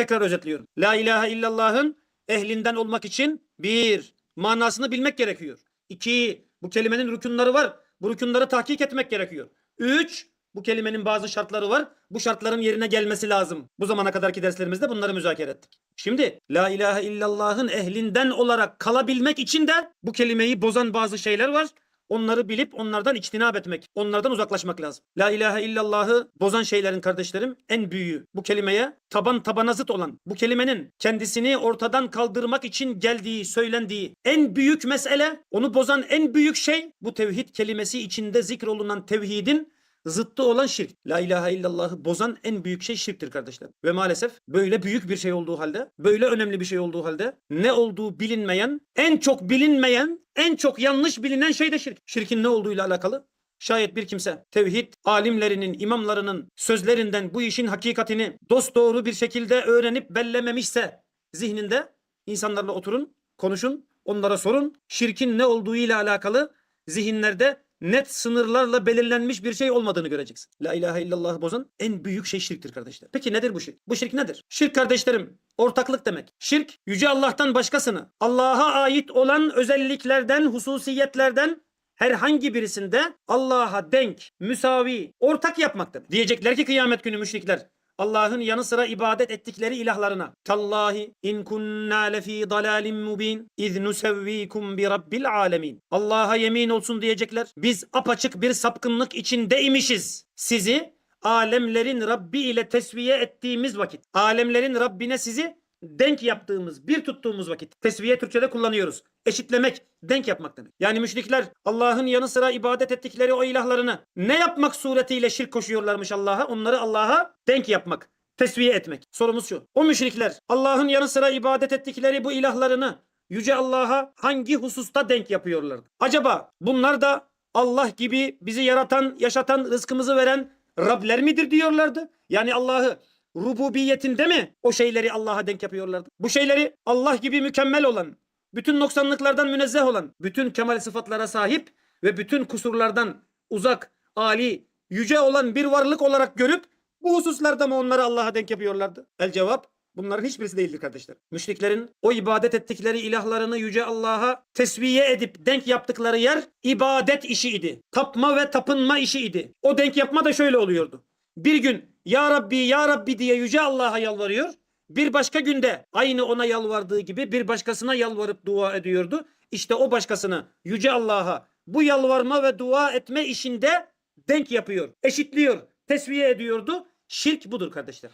Tekrar özetliyorum. La ilahe illallah'ın ehlinden olmak için bir, manasını bilmek gerekiyor. İki, bu kelimenin rükunları var. Bu rükunları tahkik etmek gerekiyor. Üç, bu kelimenin bazı şartları var. Bu şartların yerine gelmesi lazım. Bu zamana kadarki derslerimizde bunları müzakere ettik. Şimdi la ilahe illallah'ın ehlinden olarak kalabilmek için de bu kelimeyi bozan bazı şeyler var. Onları bilip onlardan içtinab etmek, onlardan uzaklaşmak lazım. La ilahe illallah'ı bozan şeylerin kardeşlerim en büyüğü. Bu kelimeye taban tabana zıt olan, bu kelimenin kendisini ortadan kaldırmak için geldiği, söylendiği en büyük mesele, onu bozan en büyük şey bu tevhid kelimesi içinde zikrolunan tevhidin zıttı olan şirk. La ilahe illallah'ı bozan en büyük şey şirktir kardeşler. Ve maalesef böyle büyük bir şey olduğu halde, böyle önemli bir şey olduğu halde ne olduğu bilinmeyen, en çok bilinmeyen, en çok yanlış bilinen şey de şirk. Şirkin ne olduğuyla alakalı Şayet bir kimse tevhid alimlerinin, imamlarının sözlerinden bu işin hakikatini dosdoğru bir şekilde öğrenip bellememişse zihninde insanlarla oturun, konuşun, onlara sorun. Şirkin ne olduğuyla alakalı zihinlerde net sınırlarla belirlenmiş bir şey olmadığını göreceksin. La ilahe illallah bozan en büyük şey şirktir kardeşler. Peki nedir bu şirk? Bu şirk nedir? Şirk kardeşlerim ortaklık demek. Şirk yüce Allah'tan başkasını Allah'a ait olan özelliklerden, hususiyetlerden herhangi birisinde Allah'a denk, müsavi, ortak yapmak demek. Diyecekler ki kıyamet günü müşrikler Allah'ın yanı sıra ibadet ettikleri ilahlarına. Tallahi in kunna lefi dalalin mubin iz nusevvikum bi rabbil alemin. Allah'a yemin olsun diyecekler. Biz apaçık bir sapkınlık içindeymişiz. Sizi alemlerin Rabbi ile tesviye ettiğimiz vakit. Alemlerin Rabbine sizi denk yaptığımız, bir tuttuğumuz vakit. Tesviye Türkçe'de kullanıyoruz. Eşitlemek, denk yapmak demek. Yani müşrikler Allah'ın yanı sıra ibadet ettikleri o ilahlarını ne yapmak suretiyle şirk koşuyorlarmış Allah'a? Onları Allah'a denk yapmak, tesviye etmek. Sorumuz şu. O müşrikler Allah'ın yanı sıra ibadet ettikleri bu ilahlarını Yüce Allah'a hangi hususta denk yapıyorlardı? Acaba bunlar da Allah gibi bizi yaratan, yaşatan, rızkımızı veren Rabler midir diyorlardı? Yani Allah'ı rububiyetinde mi o şeyleri Allah'a denk yapıyorlardı? Bu şeyleri Allah gibi mükemmel olan, bütün noksanlıklardan münezzeh olan, bütün kemal sıfatlara sahip ve bütün kusurlardan uzak, ali, yüce olan bir varlık olarak görüp bu hususlarda mı onları Allah'a denk yapıyorlardı? El cevap bunların hiçbirisi değildir kardeşler. Müşriklerin o ibadet ettikleri ilahlarını yüce Allah'a tesviye edip denk yaptıkları yer ibadet işi idi. Tapma ve tapınma işi idi. O denk yapma da şöyle oluyordu. Bir gün ya Rabbi ya Rabbi diye yüce Allah'a yalvarıyor. Bir başka günde aynı ona yalvardığı gibi bir başkasına yalvarıp dua ediyordu. İşte o başkasını yüce Allah'a bu yalvarma ve dua etme işinde denk yapıyor, eşitliyor, tesviye ediyordu. Şirk budur kardeşler.